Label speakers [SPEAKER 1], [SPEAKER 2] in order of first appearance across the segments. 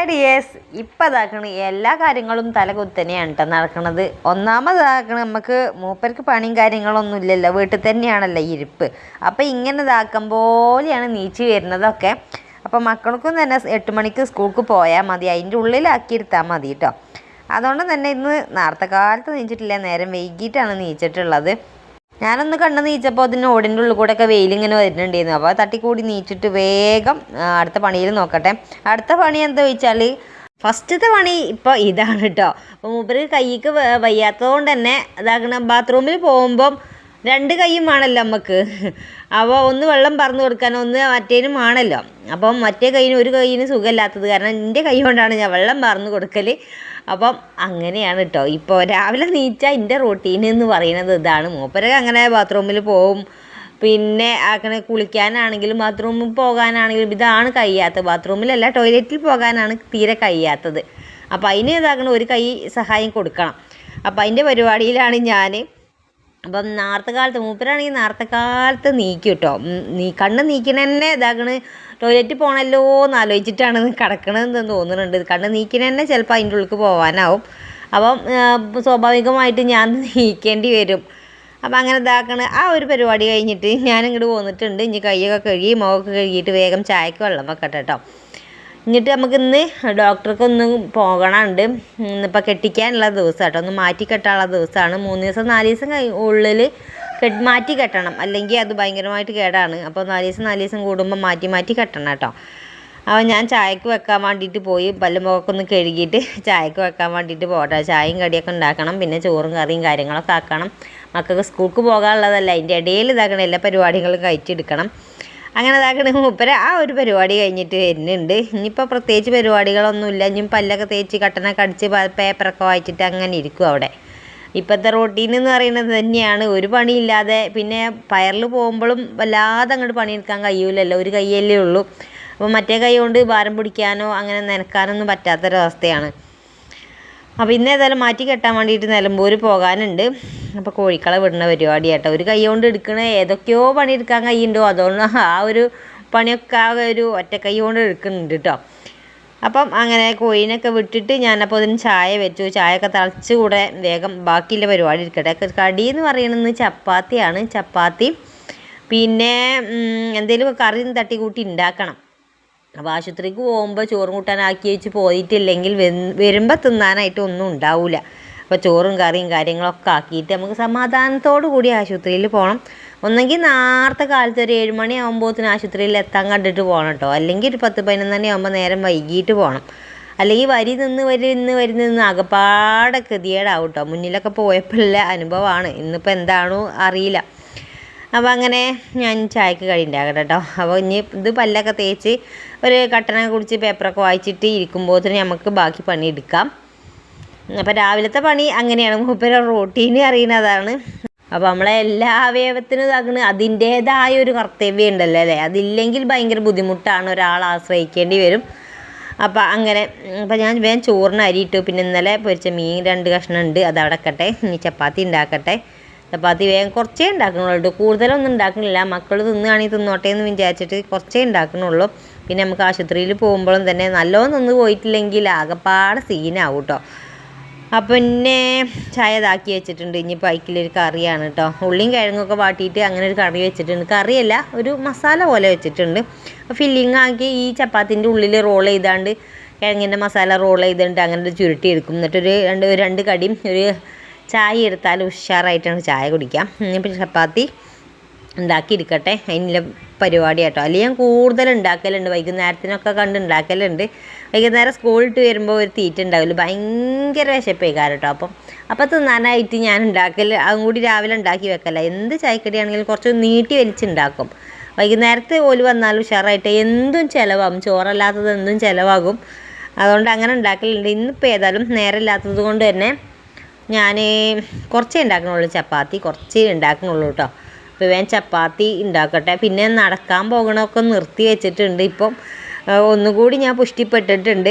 [SPEAKER 1] Hi dears ഇപ്പം ഇതാക്കണ എല്ലാ കാര്യങ്ങളും തലകുത്തനെയാണ് കേട്ടോ നടക്കണത്. ഒന്നാമതാക്കണ നമുക്ക് മൂപ്പർക്ക് പണിയും കാര്യങ്ങളൊന്നും ഇല്ലല്ലോ വീട്ടിൽ തന്നെയാണല്ലോ ഇരിപ്പ്. അപ്പം ഇങ്ങനെ ഇതാക്കും പോലെയാണ് നീച്ച് വരുന്നതൊക്കെ. അപ്പം മക്കൾക്കും തന്നെ എട്ട് മണിക്ക് സ്കൂൾക്ക് പോയാൽ മതി അതിന്റെ ഉള്ളിലാക്കിയിരുത്താൽ മതി കേട്ടോ അതുകൊണ്ട് തന്നെ ഇന്ന് നേരത്തെ കാലത്ത് നീച്ചിട്ടില്ല നേരം വൈകിട്ടാണ് നീച്ചിട്ടുള്ളത്. ഞാനൊന്ന് കണ്ണ് നീച്ചപ്പോൾ അതിന് ഓടിന്റെ ഉള്ളിൽ കൂടെ ഒക്കെ വെയിലിങ്ങനെ വരുന്നുണ്ടായിരുന്നു. അപ്പോൾ തട്ടിക്കൂടി നീച്ചിട്ട് വേഗം അടുത്ത പണിയിൽ നോക്കട്ടെ. അടുത്ത പണി എന്താ വെച്ചാൽ ഫസ്റ്റത്തെ പണി ഇപ്പോൾ ഇതാണ് കേട്ടോ അപ്പോൾ മൂപ്പര് കൈക്ക് വയ്യാത്തത് കൊണ്ട് തന്നെ ഇതാക്കണ ബാത്റൂമിൽ പോകുമ്പം രണ്ട് കൈയും വേണമല്ലോ നമുക്ക് അപ്പോൾ ഒന്ന് വെള്ളം പറന്ന് കൊടുക്കാൻ ഒന്ന് മറ്റേനും വേണമല്ലോ അപ്പം മറ്റേ കൈയിന് ഒരു കൈയിന് സുഖമില്ലാത്തത് കാരണം എന്റെ കൈ കൊണ്ടാണ് ഞാൻ വെള്ളം പറന്ന് കൊടുക്കൽ അപ്പം അങ്ങനെയാണ് കേട്ടോ ഇപ്പോൾ രാവിലെ നീച്ചാൽ എന്റെ റൊട്ടീൻ എന്ന് പറയുന്നത് ഇതാണ്. മൂപ്പരൊക്കെ അങ്ങനെ ബാത്റൂമിൽ പോവും. പിന്നെ അങ്ങനെ കുളിക്കാനാണെങ്കിലും ബാത്റൂമിൽ പോകാനാണെങ്കിലും ഇതാണ് കഴിയാത്തത്. ബാത്റൂമിലല്ല ടോയ്ലറ്റിൽ പോകാനാണ് തീരെ കഴിയാത്തത്. അപ്പോൾ അതിന് ഇതാക്കണം ഒരു കൈ സഹായം കൊടുക്കണം. അപ്പോൾ അതിന്റെ പരിപാടിയിലാണ് ഞാൻ അപ്പം നേരത്തെ കാലത്ത് മൂപ്പരാണെങ്കിൽ നേരത്തെ കാലത്ത് നീക്കും കേട്ടോ നീ കണ്ണ് നീക്കണ തന്നെ ഇതാക്കണ്. ടോയ്ലറ്റിൽ പോകണല്ലോ എന്ന് ആലോചിച്ചിട്ടാണ് കിടക്കണതെന്ന് തോന്നുന്നുണ്ട്. കണ്ണ് നീക്കണ തന്നെ ചിലപ്പോൾ അതിന്റെ ഉള്ളിൽ പോകാനാവും അപ്പം സ്വാഭാവികമായിട്ട് ഞാൻ നീക്കേണ്ടി വരും. അപ്പം അങ്ങനെ ഇതാക്കണ. ആ ഒരു പരിപാടി കഴിഞ്ഞിട്ട് ഞാൻ ഇങ്ങോട്ട് പോന്നിട്ടുണ്ട് ഇനി കൈയൊക്കെ കഴുകി മുഖമൊക്കെ കഴുകിയിട്ട് വേഗം ചായക്ക് വെള്ളം വെക്കട്ടെ കേട്ടോ എന്നിട്ട് നമുക്ക് ഇന്ന് ഡോക്ടർക്ക് ഒന്ന് പോകണമുണ്ട് ഇന്നിപ്പോൾ കെട്ടിക്കാനുള്ള ദിവസം കേട്ടോ ഒന്ന് മാറ്റി കെട്ടാനുള്ള ദിവസമാണ് മൂന്ന് ദിവസം നാല് ദിവസം ഉള്ളിൽ മാറ്റി കെട്ടണം. അല്ലെങ്കിൽ അത് ഭയങ്കരമായിട്ട് കേടാണ്. അപ്പോൾ നാല് ദിവസം നാല് ദിവസം കൂടുമ്പോൾ മാറ്റി മാറ്റി കെട്ടണം കേട്ടോ. അപ്പോൾ ഞാൻ ചായക്ക് വെക്കാൻ വേണ്ടിയിട്ട് പോയി. പല്ലും മുഖമൊക്കെ ഒന്ന് കഴുകിയിട്ട് ചായക്ക് വെക്കാൻ വേണ്ടിയിട്ട് പോട്ടെ. ചായയും കടിയൊക്കെ ഉണ്ടാക്കണം. പിന്നെ ചോറും കറിയും കാര്യങ്ങളൊക്കെ ആക്കണം. മക്കൾക്ക് സ്കൂൾക്ക് പോകാനുള്ളതല്ല. അതിന്റെ ഇടയിൽ ഇതാക്കണം എല്ലാ പരിപാടികളും കഴിച്ചെടുക്കണം. അങ്ങനെ ഇതാക്കണ മൂപ്പര ആ ഒരു പരിപാടി കഴിഞ്ഞിട്ട് വരുന്നുണ്ട്. ഇനിയിപ്പോൾ പ്രത്യേകിച്ച് പരിപാടികളൊന്നുമില്ല ഇനി പല്ലൊക്കെ തേച്ച് കട്ടനൊക്കെ അടിച്ച് പേപ്പറൊക്കെ വായിച്ചിട്ട് അങ്ങനെ ഇരിക്കും അവിടെ. ഇപ്പോഴത്തെ റൊട്ടീൻ എന്ന് പറയുന്നത് തന്നെയാണ്. ഒരു പണിയില്ലാതെ പിന്നെ പയറിൽ പോകുമ്പോഴും വല്ലാതെ അങ്ങോട്ട് പണിയെടുക്കാൻ കഴിയൂലല്ലോ. ഒരു കൈയല്ലേ ഉള്ളൂ. അപ്പോൾ മറ്റേ കൈ കൊണ്ട് ഭാരം പിടിക്കാനോ അങ്ങനെ നനക്കാനൊന്നും പറ്റാത്തൊരവസ്ഥയാണ്. അപ്പോൾ ഇന്ന് ഏതായാലും മാറ്റി കെട്ടാൻ വേണ്ടിയിട്ട് നിലമ്പൂർ പോകാനുണ്ട്. അപ്പോൾ കോഴിക്കളെ വിടുന്ന പരിപാടി കേട്ടോ ഒരു കൈ കൊണ്ട് എടുക്കണ. ഏതൊക്കെയോ പണി എടുക്കാൻ കഴിയുണ്ടോ അതുകൊണ്ട് ആ ഒരു പണിയൊക്കെ ആ ഒരു ഒറ്റ കൈ കൊണ്ട് എടുക്കുന്നുണ്ട് കേട്ടോ അപ്പം അങ്ങനെ കോഴിനൊക്കെ വിട്ടിട്ട് ഞാനപ്പോൾ അതിന് ചായ വെച്ചു. ചായയൊക്കെ തിളച്ച് കൂടെ വേഗം ബാക്കിയുള്ള പരിപാടി ഇരിക്കട്ടെ കടി എന്ന് പറയുന്നത് ചപ്പാത്തിയാണ്. ചപ്പാത്തി. പിന്നെ എന്തെങ്കിലും കറി തട്ടിക്കൂട്ടി ഉണ്ടാക്കണം. അപ്പോൾ ആശുപത്രിക്ക് പോകുമ്പോൾ ചോറും കൂട്ടാനാക്കി വെച്ച് പോയിട്ടില്ലെങ്കിൽ വരുമ്പോൾ തിന്നാനായിട്ട് ഒന്നും ഉണ്ടാവില്ല അപ്പോൾ ചോറും കറിയും കാര്യങ്ങളൊക്കെ ആക്കിയിട്ട് നമുക്ക് സമാധാനത്തോടു കൂടി ആശുപത്രിയിൽ പോകണം ഒന്നെങ്കിൽ നേരത്തെ കാലത്ത് ഒരു ഏഴ് മണി ആകുമ്പോഴത്തേന് ആശുപത്രിയിൽ എത്താൻ കണ്ടിട്ട് പോകണം കേട്ടോ അല്ലെങ്കിൽ ഒരു പത്ത് പതിനൊന്ന് മണി ആകുമ്പോൾ നേരം വൈകിട്ട് പോകണം അല്ലെങ്കിൽ വരി നിന്ന് വരി നിന്ന് വരി നിന്ന് അകപ്പാടെ കൃതിയേടാവും കേട്ടോ മുന്നിലൊക്കെ പോയപ്പോഴുള്ള അനുഭവമാണ് ഇന്നിപ്പോൾ എന്താണോ അറിയില്ല. അപ്പോൾ അങ്ങനെ ഞാൻ ചായക്ക് കഴിയുണ്ടാകട്ടെ കേട്ടോ അപ്പോൾ ഇനി ഇത് പല്ലൊക്കെ തേച്ച് ഒരു കട്ടനെ കുടിച്ച് പേപ്പറൊക്കെ വായിച്ചിട്ട് ഇരിക്കുമ്പോഴത്തേന് നമുക്ക് ബാക്കി പണി എടുക്കാം. അപ്പോൾ രാവിലത്തെ പണി അങ്ങനെയാണ്. മൂപ്പര റൂട്ടീന് അറിയുന്നതാണ് അപ്പോൾ നമ്മളെ എല്ലാ അവയവത്തിനും ഇതാക്കണ്. അതിന്റേതായ ഒരു കർത്തവ്യം ഉണ്ടല്ലോ അല്ലേ? അതില്ലെങ്കിൽ ഭയങ്കര ബുദ്ധിമുട്ടാണ്. ഒരാൾ ആശ്രയിക്കേണ്ടി വരും. അപ്പോൾ അങ്ങനെ അപ്പോൾ ഞാൻ വേഗം ചോറിന് അരി ഇട്ടു. പിന്നെ ഇന്നലെ പൊരിച്ച മീൻ രണ്ട് കഷ്ണം ഉണ്ട്. അത് അടക്കട്ടെ ഇനി ചപ്പാത്തി ഉണ്ടാക്കട്ടെ. ചപ്പാത്തി വേഗം കുറച്ചേ ഉണ്ടാക്കണുള്ളൂ. കേട്ടോ കൂടുതലൊന്നും ഉണ്ടാക്കുന്നില്ല മക്കൾ തിന്നുകയാണെങ്കിൽ തിന്നോട്ടെ എന്ന് വിചാരിച്ചിട്ട് കുറച്ചേ ഉണ്ടാക്കണുള്ളൂ. പിന്നെ നമുക്ക് ആശുപത്രിയിൽ പോകുമ്പോഴും തന്നെ നല്ലോണം നിന്ന് പോയിട്ടില്ലെങ്കിൽ ആകെപ്പാടെ സീനാവും കേട്ടോ അപ്പം പിന്നെ ചായ ഇതാക്കി വെച്ചിട്ടുണ്ട്. ഇനിയിപ്പോൾ പൈക്കിലൊരു കറിയാണ് കേട്ടോ ഉള്ളിയും കിഴങ്ങൊക്കെ വാട്ടിയിട്ട് അങ്ങനെ ഒരു കറി വെച്ചിട്ടുണ്ട്. കറിയല്ല ഒരു മസാല പോലെ വെച്ചിട്ടുണ്ട്. ഫില്ലിങ് ആക്കി ഈ ചപ്പാത്തിന്റെ ഉള്ളിൽ റോൾ ചെയ്താണ്ട് കിഴങ്ങിന്റെ മസാല റോൾ ചെയ്തിട്ട് അങ്ങനെ ഒരു ചുരുട്ടി എടുക്കും. എന്നിട്ടൊരു രണ്ട് രണ്ട് കടിയും ഒരു ചായ എടുത്താൽ ഉഷാറായിട്ടാണ് ചായ കുടിക്കാം. ഇനിയിപ്പോൾ ചപ്പാത്തി ഉണ്ടാക്കിയിരിക്കട്ടെ അതിനുള്ള പരിപാടി കേട്ടോ അല്ലെങ്കിൽ ഞാൻ കൂടുതൽ ഉണ്ടാക്കലുണ്ട് വൈകുന്നേരത്തിനൊക്കെ കണ്ട് ഉണ്ടാക്കലുണ്ട്. വൈകുന്നേരം സ്കൂളിട്ട് വരുമ്പോൾ ഒരു തീറ്റ ഉണ്ടാവില്ല ഭയങ്കര വിശപ്പേക്കാരം കേട്ടോ അപ്പം അപ്പം തിന്നാനായിട്ട് ഞാൻ ഉണ്ടാക്കൽ അതും കൂടി രാവിലെ ഉണ്ടാക്കി വെക്കല. എന്ത് ചായക്കടിയാണെങ്കിലും കുറച്ച് നീട്ടി വലിച്ചുണ്ടാക്കും. വൈകുന്നേരത്തെ ഓൽ വന്നാലും ഉഷാറായിട്ട് എന്തും ചിലവാകും. ചോറല്ലാത്തത് എന്തും ചിലവാകും. അതുകൊണ്ട് അങ്ങനെ ഉണ്ടാക്കലുണ്ട്. ഇന്നിപ്പോൾ ഏതായാലും നേരമില്ലാത്തത് കൊണ്ട് തന്നെ ഞാൻ കുറച്ചേ ഉണ്ടാക്കണുള്ളൂ. ചപ്പാത്തി കുറച്ചേ ഉണ്ടാക്കണുള്ളൂ കേട്ടോ വേഗം ചപ്പാത്തി ഉണ്ടാക്കട്ടെ. പിന്നെ നടക്കാൻ പോകണമൊക്കെ നിർത്തി വെച്ചിട്ടുണ്ട്. ഇപ്പം ഒന്നുകൂടി ഞാൻ പുഷ്ടിപ്പെട്ടിട്ടുണ്ട്.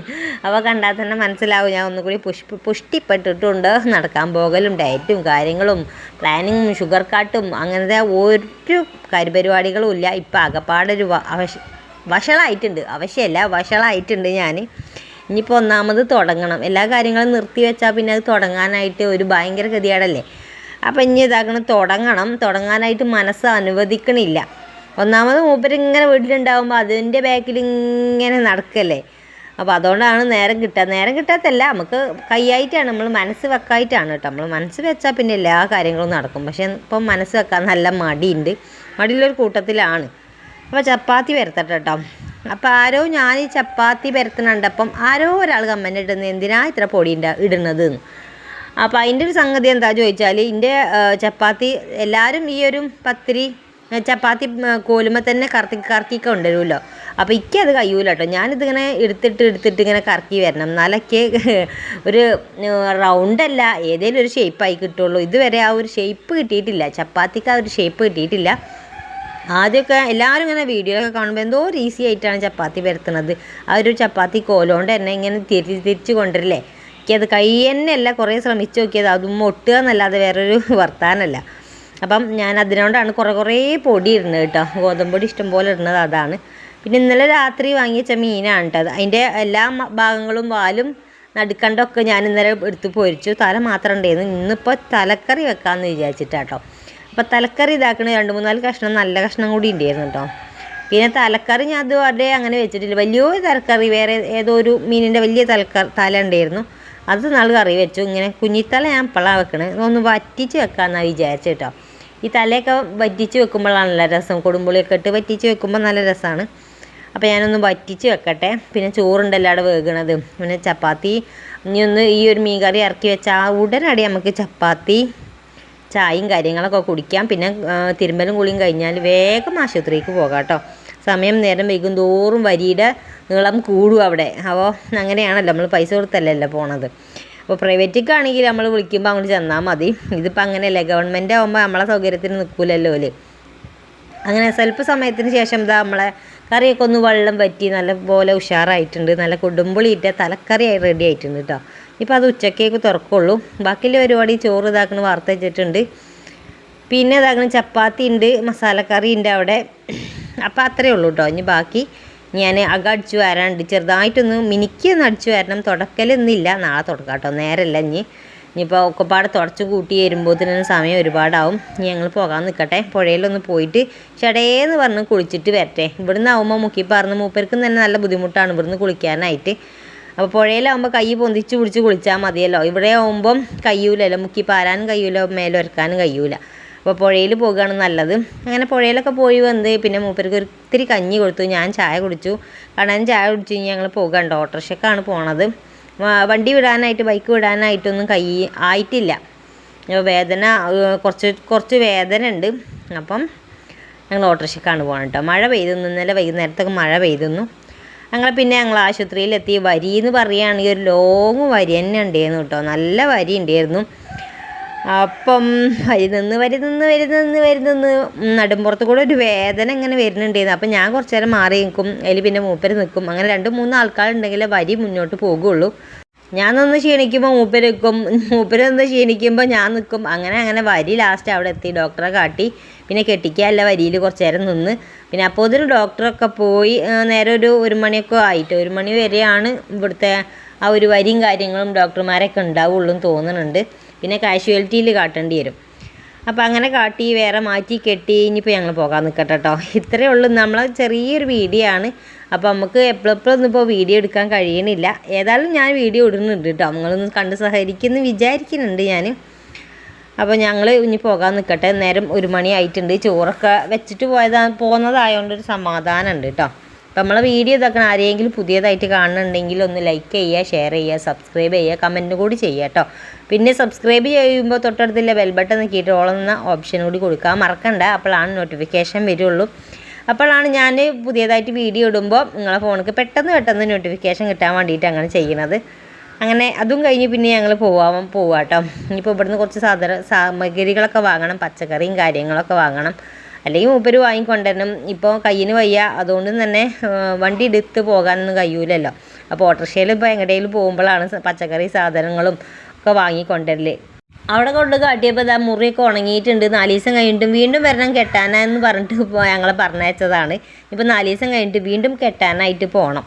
[SPEAKER 1] അപ്പോൾ കണ്ടാൽ തന്നെ മനസ്സിലാവും. ഞാൻ ഒന്നുകൂടി പുഷ്പ പുഷ്ടിപ്പെട്ടിട്ടുണ്ട്. നടക്കാൻ പോകലും ഡയറ്റും കാര്യങ്ങളും പ്ലാനിങ്ങും ഷുഗർ കാട്ടും അങ്ങനത്തെ ഒരു കാര്യപരിപാടികളും ഇല്ല. ഇപ്പം അകപ്പാടൊരു അവശ വഷളായിട്ടുണ്ട്. അവശ്യമല്ല വഷളായിട്ടുണ്ട് ഞാൻ ഇനിയിപ്പോൾ ഒന്നാമത് തുടങ്ങണം. എല്ലാ കാര്യങ്ങളും നിർത്തി വെച്ചാൽ പിന്നെ അത് തുടങ്ങാനായിട്ട് ഒരു ഭയങ്കര ഗതികേടല്ലേ? അപ്പം ഇനി ഇതാക്കണം തുടങ്ങണം. തുടങ്ങാനായിട്ട് മനസ്സ് അനുവദിക്കണില്ല. ഒന്നാമത് മൂപ്പരിങ്ങനെ വീട്ടിലുണ്ടാകുമ്പോൾ അതിന്റെ ബാക്കിൽ ഇങ്ങനെ നടക്കല്ലേ? അപ്പോൾ അതുകൊണ്ടാണ് നേരം കിട്ടുക നേരം കിട്ടാത്തല്ല നമുക്ക് കൈയായിട്ടാണ് നമ്മൾ മനസ്സ് വെക്കായിട്ടാണ് കേട്ടോ. നമ്മൾ മനസ്സ് വെച്ചാൽ പിന്നെ എല്ലാ കാര്യങ്ങളും നടക്കും. പക്ഷേ ഇപ്പം മനസ്സ് വെക്കാൻ നല്ല മടിയുണ്ട്. മടിയുള്ളൊരു കൂട്ടത്തിലാണ്. അപ്പോൾ ചപ്പാത്തി പരത്തട്ടെ കേട്ടോ. അപ്പോൾ ആരോ ഞാൻ ഈ ചപ്പാത്തി പരത്തണുണ്ടപ്പം ആരോ ഒരാൾ കമ്മന്റ് ഇടുന്നത് എന്തിനാ ഇത്ര പൊടി ഇടുന്നത് അപ്പോൾ അതിന്റെ ഒരു സംഗതി എന്താ ചോദിച്ചാൽ ഇതിന്റെ ചപ്പാത്തി എല്ലാവരും ഈ ഒരു പത്തിരി ചപ്പാത്തി കോലുമ്പോൾ തന്നെ കറക്കി കറക്കിക്ക കൊണ്ടുവരുമല്ലോ അപ്പോൾ ഇക്ക അത് കഴിയൂല കേട്ടോ ഞാനിതിങ്ങനെ എടുത്തിട്ട് എടുത്തിട്ട് ഇങ്ങനെ കറക്കി വരണം. എന്നാലൊക്കെ ഒരു റൗണ്ടല്ല ഏതെങ്കിലും ഒരു ഷേപ്പായി കിട്ടുള്ളൂ. ഇതുവരെ ആ ഒരു ഷേപ്പ് കിട്ടിയിട്ടില്ല. ചപ്പാത്തിക്ക് ആ ഒരു ഷേപ്പ് കിട്ടിയിട്ടില്ല. ആദ്യമൊക്കെ എല്ലാവരും ഇങ്ങനെ വീഡിയോയിലൊക്കെ കാണുമ്പോൾ എന്തോ ഒരു ഈസി ആയിട്ടാണ് ചപ്പാത്തി വരുത്തുന്നത് ആ ഒരു ചപ്പാത്തി കോലുകൊണ്ട് തന്നെ ഇങ്ങനെ തിരി തിരിച്ച് കൊണ്ടുവരില്ലേ? എനിക്കത് കൈ തന്നെയല്ല കുറേ ശ്രമിച്ച് നോക്കിയത്. അതും ഒട്ടുക എന്നല്ലാതെ വേറൊരു വർത്താനല്ല. അപ്പം ഞാൻ അതിനോണ്ടാണ് കുറേ കുറേ പൊടി ഇടുന്നത് കേട്ടോ ഗോതമ്പൊടി ഇഷ്ടംപോലെ ഇടുന്നത് അതാണ്. പിന്നെ ഇന്നലെ രാത്രി വാങ്ങിച്ച മീനാണ് കേട്ടോ അതിന്റെ എല്ലാ ഭാഗങ്ങളും വാലും നടുക്കണ്ടൊക്കെ ഞാൻ ഇന്നലെ എടുത്ത് പൊരിച്ചു. തല മാത്രം ഉണ്ടായിരുന്നു. ഇന്നിപ്പോൾ തലക്കറി വെക്കാമെന്ന് വിചാരിച്ചിട്ടാട്ടോ അപ്പോൾ തലക്കറി ഇതാക്കണ രണ്ട് മൂന്നാൽ കഷ്ണം നല്ല കഷ്ണം കൂടി ഉണ്ടായിരുന്നു കേട്ടോ. പിന്നെ തലക്കറി ഞാൻ അതുവരെ അങ്ങനെ വെച്ചിട്ടില്ല. വലിയൊരു തലക്കറി വേറെ ഏതോ ഒരു മീനിന്റെ വലിയ തലക്കറി തല ഉണ്ടായിരുന്നു. അത് നാൾ കറി വെച്ചു. ഇങ്ങനെ കുഞ്ഞിത്തല ഞാൻ ഇപ്പോഴാണ് വെക്കണത് ഒന്ന് വറ്റിച്ച് വെക്കാമെന്നാണ് വിചാരിച്ചു കേട്ടോ. ഈ തലയൊക്കെ വറ്റിച്ച് നല്ല രസം. കൊടുമ്പുളിയൊക്കെ ഇട്ട് വറ്റിച്ച് വെക്കുമ്പോൾ നല്ല രസമാണ് അപ്പോൾ ഞാനൊന്ന് വറ്റിച്ച് വെക്കട്ടെ. പിന്നെ ചോറുണ്ടല്ലോ അവിടെ വേകണത്. പിന്നെ ചപ്പാത്തി. ഇനി ഒന്ന് ഈ ഒരു മീൻ കറി ഇറക്കി വെച്ചാൽ ഉടനടി നമുക്ക് ചപ്പാത്തി ചായയും കാര്യങ്ങളൊക്കെ കുടിക്കാം. പിന്നെ തിരുമ്പലും കുളിയും കഴിഞ്ഞാൽ വേഗം ആശുപത്രിക്ക് പോകാം കേട്ടോ. സമയം നേരം വൈകും തോറും വരിയുടെ നീളം കൂടും അവിടെ. അപ്പോൾ അങ്ങനെയാണല്ലോ നമ്മൾ പൈസ കൊടുത്തല്ലല്ലോ പോണത്. അപ്പോൾ പ്രൈവറ്റിക്കാണെങ്കിൽ നമ്മൾ വിളിക്കുമ്പോൾ അങ്ങോട്ട് ചെന്നാൽ മതി. ഇതിപ്പോൾ അങ്ങനെയല്ലേ ഗവൺമെന്റ് ആകുമ്പോൾ നമ്മളെ സൗകര്യത്തിന് നിൽക്കില്ലല്ലോ അല്ലേ അങ്ങനെ സ്വല്പ സമയത്തിന് ശേഷം ഇതാ നമ്മളെ കറിയൊക്കെ ഒന്ന് വെള്ളം വറ്റി നല്ലപോലെ ഉഷാറായിട്ടുണ്ട്. നല്ല കൊടുമ്പുളിയിട്ട തലക്കറിയായി റെഡി ആയിട്ടുണ്ട് കേട്ടോ ഇപ്പോൾ അത് ഉച്ചക്കേക്ക് തുറക്കുള്ളൂ. ബാക്കിയുള്ള പരിപാടി ചോറ് ഇതാക്കണ വാർത്ത വെച്ചിട്ടുണ്ട്. പിന്നെ ഇതാക്കണ ചപ്പാത്തി ഉണ്ട് മസാലക്കറി ഉണ്ട് അവിടെ. അപ്പോൾ അത്രയേ ഉള്ളൂ കേട്ടോ ഇനി ബാക്കി ഞാൻ അക അടിച്ചു വരാനുണ്ട് ചെറുതായിട്ടൊന്ന് മിനിക്കൊന്ന് അടിച്ചു വരണം തുടക്കലൊന്നുമില്ല. നാളെ തുടക്കാം കേട്ടോ നേരമല്ല ഇനി. ഇനിയിപ്പോൾ ഒക്കെപ്പാട് തുടച്ച് കൂട്ടി വരുമ്പോഴത്തേനും സമയം ഒരുപാടാവും. ഇനി ഞങ്ങൾ പോകാൻ നിൽക്കട്ടെ പുഴയിലൊന്ന് പോയിട്ട് ചടേന്ന് പറഞ്ഞ് കുളിച്ചിട്ട് വരട്ടെ. ഇവിടുന്ന് ആവുമ്പോൾ മുക്കി പറഞ്ഞ് മൂപ്പർക്കും തന്നെ നല്ല ബുദ്ധിമുട്ടാണ് ഇവിടുന്ന് കുളിക്കാനായിട്ട്. അപ്പോൾ പുഴയിലാവുമ്പോൾ കൈ പൊന്തിച്ച് പിടിച്ച് കുളിച്ചാൽ മതിയല്ലോ. ഇവിടെ ആവുമ്പം കഴിയൂലല്ലോ മുക്കി പാരാനും കഴിയൂല മേലൊരക്കാനും കഴിയൂല അപ്പോൾ പുഴയിൽ പോകുകയാണ് നല്ലത്. അങ്ങനെ പുഴയിലൊക്കെ പോയി വന്ന് പിന്നെ മൂപ്പർക്ക് ഒത്തിരി കഞ്ഞി കൊടുത്തു. ഞാൻ ചായ കുടിച്ചു. കണ്ണൻ ചായ കുടിച്ചു കഴിഞ്ഞ് ഞങ്ങൾ പോകണ്ട ഓട്ടോറിക്ഷക്കാണ് പോണത്. വണ്ടി വിടാനായിട്ട് ബൈക്ക് വിടാനായിട്ടൊന്നും കൈ ആയിട്ടില്ല. വേദന കുറച്ച് കുറച്ച് വേദന ഉണ്ട്. അപ്പം ഞങ്ങൾ ഓട്ടോറിക്ഷക്കാണ് പോകണം കേട്ടോ മഴ പെയ്തുന്നു ഇന്നലെ വൈകുന്നേരത്തൊക്കെ മഴ പെയ്തുന്നു ഞങ്ങൾ പിന്നെ ഞങ്ങൾ ആശുപത്രിയിലെത്തി. വരി എന്ന് പറയുകയാണെങ്കിൽ ഒരു ലോങ് വരി തന്നെ ഉണ്ടായിരുന്നു കേട്ടോ നല്ല വരി ഉണ്ടായിരുന്നു. അപ്പം വരി നിന്ന് വരി നിന്ന് വരി നിന്ന് വരി നിന്ന് നടുമ്പുറത്ത് കൂടെ ഒരു വേദന ഇങ്ങനെ വരുന്നുണ്ടായിരുന്നു അപ്പം ഞാൻ കുറച്ച് നേരം മാറി നിൽക്കും. അതിൽ പിന്നെ മൂപ്പര് നിൽക്കും. അങ്ങനെ രണ്ട് മൂന്ന് ആൾക്കാരുണ്ടെങ്കിലേ വരി മുന്നോട്ട് പോകുള്ളൂ. ഞാൻ നിന്ന് ക്ഷീണിക്കുമ്പോൾ മൂപ്പര് നിൽക്കും. മൂപ്പരൊന്ന് ക്ഷീണിക്കുമ്പോൾ ഞാൻ നിൽക്കും. അങ്ങനെ അങ്ങനെ വരി ലാസ്റ്റ് അവിടെ എത്തി. ഡോക്ടറെ കാട്ടി. പിന്നെ കെട്ടിക്കാനല്ല വരിയിൽ കുറച്ച് നേരം നിന്ന്. പിന്നെ അപ്പോൾ ഒരു ഡോക്ടറൊക്കെ പോയി നേരെ ഒരു ഒരു മണിയൊക്കെ ആയിട്ട്. ഒരു മണി വരെയാണ് ഇവിടുത്തെ ആ ഒരു വരിയും കാര്യങ്ങളും ഡോക്ടർമാരൊക്കെ ഉണ്ടാവുള്ളൂ എന്ന് തോന്നുന്നുണ്ട്. പിന്നെ കാഷ്വാലിറ്റിയിൽ കാട്ടേണ്ടി വരും. അപ്പോൾ അങ്ങനെ കാട്ടി വേറെ മാറ്റി കെട്ടി ഇനിയിപ്പോൾ ഞങ്ങൾ പോകാൻ നിൽക്കട്ടെ കേട്ടോ ഇത്രയേ ഉള്ളൂ. നമ്മളെ ചെറിയൊരു വീഡിയോ ആണ് അപ്പോൾ നമുക്ക് എപ്പോഴെപ്പോഴൊന്നും ഇപ്പോൾ വീഡിയോ എടുക്കാൻ കഴിയണില്ല. ഏതായാലും ഞാൻ വീഡിയോ ഇടുന്നുണ്ട് കേട്ടോ നിങ്ങളൊന്ന് കണ്ട് സഹകരിക്കുമെന്ന് വിചാരിക്കുന്നുണ്ട് ഞാൻ അപ്പോൾ ഞങ്ങൾ ഇനി പോകാൻ നിൽക്കട്ടെ നേരം ഒരു മണി ആയിട്ടുണ്ട്. ചോറൊക്കെ വെച്ചിട്ട് പോയതാ പോകുന്നതായതുകൊണ്ട് ഒരു സമാധാനമുണ്ട് കേട്ടോ അപ്പോൾ നമ്മളെ വീഡിയോ ഇതൊക്കെ ആരെങ്കിലും പുതിയതായിട്ട് കാണുന്നുണ്ടെങ്കിൽ ഒന്ന് ലൈക്ക് ചെയ്യുക ഷെയർ ചെയ്യുക സബ്സ്ക്രൈബ് ചെയ്യുക കമന്റ് കൂടി ചെയ്യുക കേട്ടോ പിന്നെ സബ്സ്ക്രൈബ് ചെയ്യുമ്പോൾ തൊട്ടടുത്തുള്ള ബെൽ ബട്ടൺ നോക്കിയിട്ട് ഓളെന്ന ഓപ്ഷൻ കൂടി കൊടുക്കുക മറക്കണ്ട. അപ്പോഴാണ് നോട്ടിഫിക്കേഷൻ വരുള്ളൂ. അപ്പോഴാണ് ഞാൻ പുതിയതായിട്ട് വീഡിയോ ഇടുമ്പോൾ നിങ്ങളെ ഫോണിക്ക് പെട്ടെന്ന് പെട്ടെന്ന് നോട്ടിഫിക്കേഷൻ കിട്ടാൻ വേണ്ടിയിട്ട് അങ്ങനെ ചെയ്യണത്. അങ്ങനെ അതും കഴിഞ്ഞ് പിന്നെ ഞങ്ങൾ പോവാൻ പോവാം കേട്ടോ ഇനിയിപ്പോൾ ഇവിടുന്ന് കുറച്ച് സാധന സാമഗ്രികളൊക്കെ വാങ്ങണം പച്ചക്കറിയും കാര്യങ്ങളൊക്കെ വാങ്ങണം. അല്ലെങ്കിൽ മൂപ്പര് വാങ്ങിക്കൊണ്ടുവരണം. ഇപ്പോൾ കയ്യിന് വയ്യ അതുകൊണ്ട് തന്നെ വണ്ടി എടുത്ത് പോകാനൊന്നും കഴിയൂലല്ലോ. അപ്പോൾ ഓട്ടോറിക്ഷയിൽ ഇപ്പോൾ എങ്ങടേലും പോകുമ്പോഴാണ് പച്ചക്കറി സാധനങ്ങളും ഒക്കെ വാങ്ങിക്കൊണ്ടല്ലേ അവിടെ കൊണ്ട് കാട്ടിയപ്പോൾ ഇതാ മുറിയൊക്കെ ഉണങ്ങിയിട്ടുണ്ട്. നാല് ദിവസം കഴിഞ്ഞിട്ടും വീണ്ടും വരണം കെട്ടാനാന്ന് പറഞ്ഞിട്ട് ഞങ്ങളെ പറഞ്ഞയച്ചതാണ്. ഇപ്പോൾ നാല് ദിവസം കഴിഞ്ഞിട്ട് വീണ്ടും കെട്ടാനായിട്ട് പോകണം